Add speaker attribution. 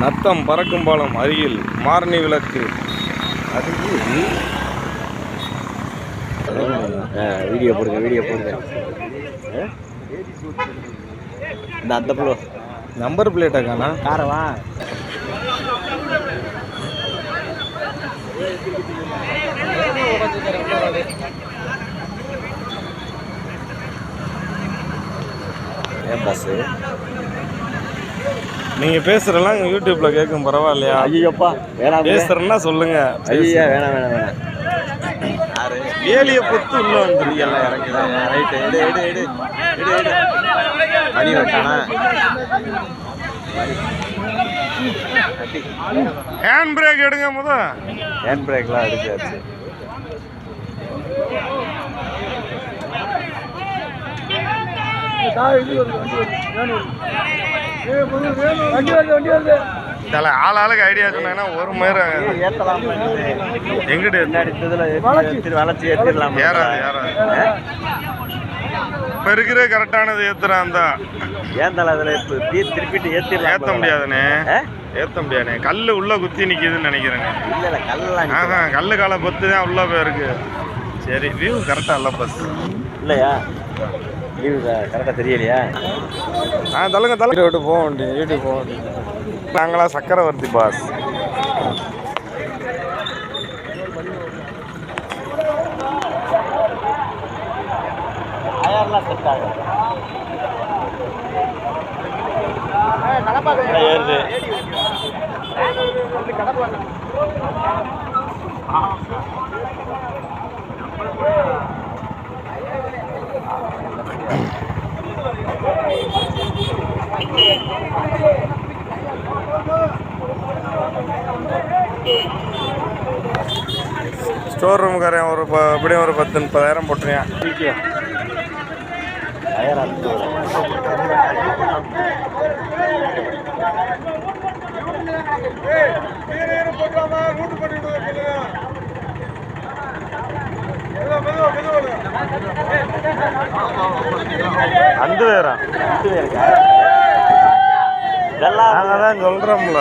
Speaker 1: நத்தம் பறக்கும் பாலம் அருகில் மாரணி விளக்கு.
Speaker 2: வீடியோ போடுங்க வீடியோ போடுங்க. இந்த அந்த புள்ள.
Speaker 1: நம்பர் பிளேட்டா காணா?
Speaker 2: காரவா ஏன் பஸ்ஸு
Speaker 1: நீங்க பேசுறதெல்லாம் இங்க யூடியூப்ல கேட்கும் பரவாயில்லையா?
Speaker 2: ஐயோப்பா வேணாம்
Speaker 1: பேசுறேன்னா சொல்லுங்க.
Speaker 2: ஐயா வேணாம் வேணாம் வேணாம்.
Speaker 1: வேலியை பொத்து உள்ள வந்துருக்கு
Speaker 2: எல்லாம் இறங்குதான் ரைட்டு எடு எடு எடு எடு எடு. மணி வெட்டானா
Speaker 1: ஹேண்ட் பிரேக் எடுங்க முத.
Speaker 2: ஹேண்ட் பிரேக்லாம் எடுக்காச்சு
Speaker 1: தல ஆள் ஆளுக்கு ஐடியா சொன்னாங்கன்னா ஒரு மணி
Speaker 2: ஏத்தலாம்
Speaker 1: எங்கிட்ட?
Speaker 2: முன்னாடி இருந்ததுல ஏத்தி வளர்ச்சி ஏற்றிடலாம்
Speaker 1: ஏறாது ஏறாது. இப்போ இருக்கிற கரெக்டானது ஏத்துறான் தான்.
Speaker 2: ஏன் தலை அதில் இப்ப தீ- திருப்பிட்டு ஏற்றிடலாம்
Speaker 1: ஏற்ற முடியாதுண்ணே.
Speaker 2: ஏற்ற
Speaker 1: ஏத்த முடியாதுண்ணே. கல்லு உள்ள குத்தி நிற்கிதுன்னு நினைக்கிறேங்க
Speaker 2: இல்ல இல்ல கல்லாம்
Speaker 1: ஆஹா கல்லு காலை பொத்து தான் உள்ளே போயிருக்கு. சரி வியூ கரெக்டாக இல்ல பஸ்
Speaker 2: இல்லையா? லீவு கரெக்டா தெரியலையா
Speaker 1: ஆ தள்ளுங்க தள்ளுங்க. விட்டு போக வேண்டியது வீட்டுக்கு போக வேண்டியது. நாங்களா சக்கரவர்த்தி பாஸ்.
Speaker 2: டயர்லாம் செட்
Speaker 1: ஸ்டோர் ரூமுக்காரன் ஒரு எப்படியும் ஒரு பத்து முப்பதாயிரம்
Speaker 2: அறுத்து
Speaker 1: அந்த
Speaker 2: இதெல்லாம்
Speaker 1: நாங்கள் தான் சொல்கிறோம்ல